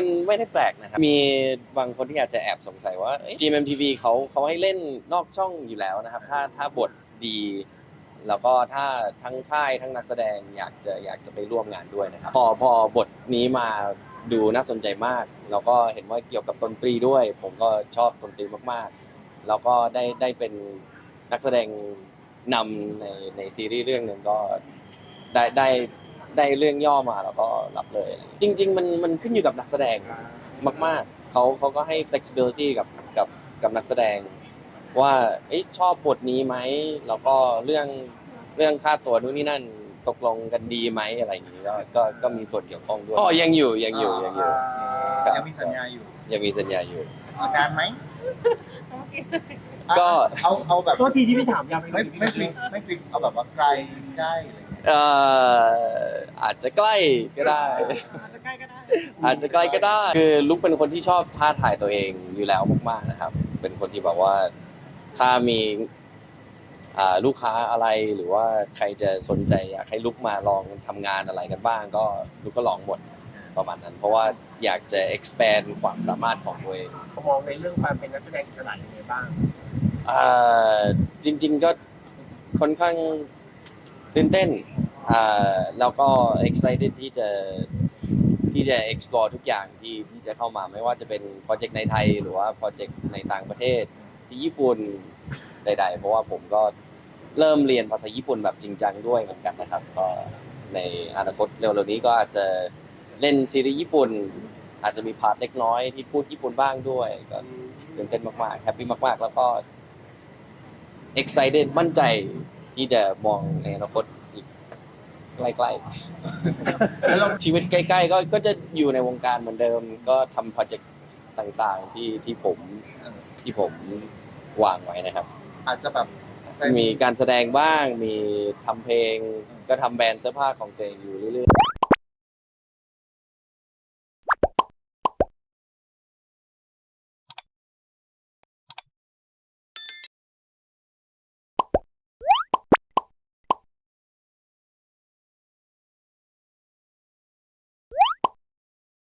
มันไม่ได้แปลกนะครับ มีบางคนที่อาจจะแอบสงสัยว่าเอ้ย GMMTV เขาเขาให้เล่นนอกช่องอยู่แล้วนะครับ ถ้าถ้าบทดี แล้วก็ถ้าทั้งค่ายทั้งนักแสดงอยากจะอยากจะไปร่วมงานด้วยนะครับ พอพอบทนี้มาดูน่าสนใจมาก แล้วก็เห็นว่าเกี่ยวกับดนตรีด้วย ผมก็ชอบดนตรีมากๆ แล้วก็ได้ได้เป็นนักแสดงนำในในซีรีส์เรื่องหนึ่งก็ได้ได้ ได้เรื่องย่อมาแล้วก็รับเลย จริง ๆ มันมันขึ้นอยู่กับนักแสดงมาก ๆเขาเขาก็ให้ flexibility กับกับกับนักแสดง ว่าเอยชอบบทนี้ไหมแล้วก็เรื่องเรื่องค่าตัวนู่นนี่นั่นตกลงกันดีไหมอะไรอย่างนี้ก็ก็ก็มีส่วนเกี่ยวข้องด้วยอ๋อยังอยู่ยังอยู่ยังอยู่ครับยังมีสัญญาอยู่ยังมีสัญญาอยู่นานไหมก็เอาเอาแบบตัวทีที่พี่ถามยาวไปหน่ไม่อยไม่ฟิกไม่ฟิกเอาแบบว่าไกลใกล้อะไรอย่างเงี้ยเอ่อ อาจจะใกล้ก็ได้ อาจจะใกล้ก็ได้อาจจะใกล้ก็ได้ คือลุกเป็นคนที่ชอบท้าทายตัวเองอยู่แล้วมากๆนะครับ เป็นคนที่แบบว่าถ้ามีอ่าลูกค้าอะไรหรือว่าใครจะสนใจอยากให้ลุกมาลองทำงานอะไรกันบ้าง ก็ลุกก็ลองหมดประมาณนั้น เพราะว่าอยากจะ expand ความสามารถของตัวเอง มองในเรื่องความเป็นนักแสดงอิสระยังไงบ้าง อ่าจริง ๆก็ค่อนข้างตื่นเต้นอ่า แล้วก็ excited ที่จะที่จะ explore ทุกอย่างที่ที่จะเข้ามาไม่ว่าจะเป็นโปรเจกต์ในไทย หรือว่าโปรเจกต์ในต่างประเทศที่ญี่ปุ่นใด ๆ เพราะว่าผมก็เริ่มเรียนภาษาญี่ปุ่นแบบจริงจังด้วยเหมือนกันนะครับ ก็ในอนาคตเร็วๆนี้ก็อาจจะเล่นซีรีส์ญี่ปุ่น อาจจะมีพาร์ทเล็กน้อยที่พูดญี่ปุ่นบ้างด้วย ก็ตื่นเต้นมากๆแฮปปี้มากๆ แล้วก็ excited มั่นใจที่จะมองในอนาคต กใกล้ๆแล้วเราชีวิตใกล้ๆก็ก็จะอยู่ในวงการเหมือนเดิม ก็ทำโปรเจกต์ต่างๆที่ที่ผมที่ผมวางไว้นะครับ อาจจะแบบมีการแสดงบ้างมีทำเพลง ก็ทำแบรนด์เสื้อผ้าของตัวเองอยู่เรื่อย